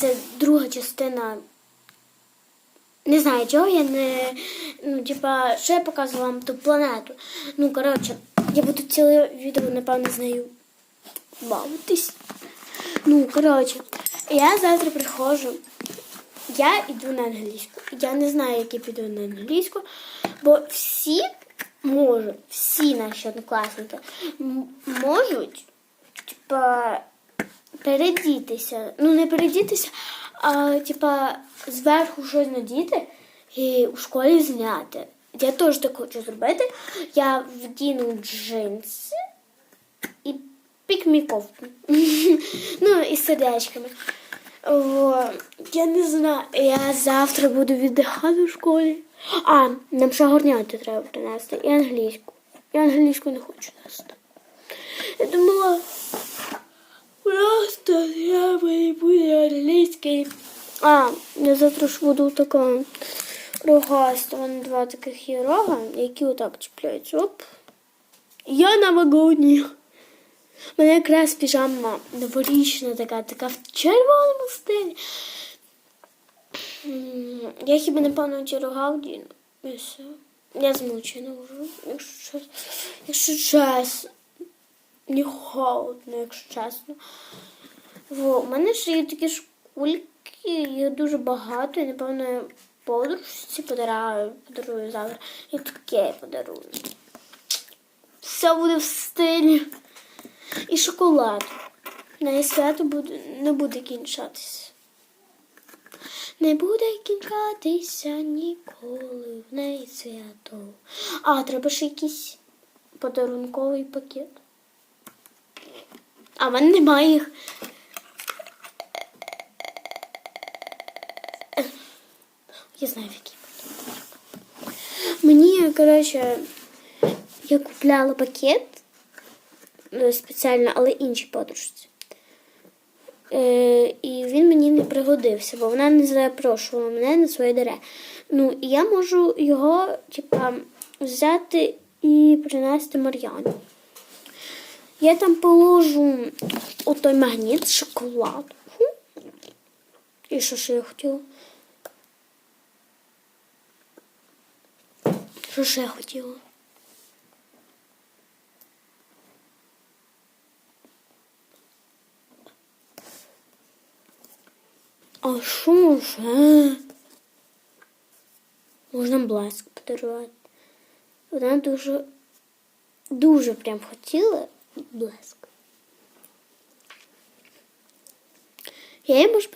це друга частина. Не знаю, чого я не. Ну, типа, що я показувала вам ту планету. Ну, коротше, я буду ціле відео, напевно, з нею бавитись. Ну, коротше, я завтра приходжу. Я йду на англійську. Я не знаю, як я піду на англійську, бо всі можуть, всі наші однокласники можуть, типа, передітися. Ну, не передітися, а типа зверху щось надіти і у школі зняти. Я теж так хочу зробити. Я вдіну джинси і пікмі кофту. ну, і сердечками. О, я не знаю. Я завтра буду віддихати в школі. А, нам ще горняти треба принести. І англійську. Я англійську не хочу нести. Я думала, не буде англійський. А, я завтра ж буду така рогаста. Вон два таких є рога, які отак чіпляються. Оп. Я на. У мене якраз піжама новорічна така, така в червоному стилі. Я хіба напевно ті рога вдіну. Я змучена вже, якщо, чес- якщо чесно. Мені холодно, якщо чесно. У мене ще є такі шкульки, їх дуже багато, і напевно подружці подарую, подарую завтра. І таке подарую. Все буде в стилі. І шоколад. На свято буде, не буде кінчатися. Не буде кінчатися ніколи в неї свято. А, треба ще якийсь подарунковий пакет. А в мене немає їх. Я знаю, в який пакет. Мені, коротше, я купляла пакет е, спеціально, але іншій подружці. Е, і він мені не пригодився, бо вона не запрошувала мене на своє дере. Ну, і я можу його, типа, взяти і принести Мар'яні. Я там положу отой магніт. Хм. І що ще я хотіла? Що ще я хотіла? А що ще? Можна блеск подарувати. Вона дуже, дуже прям хотіла блеск. Я їй можу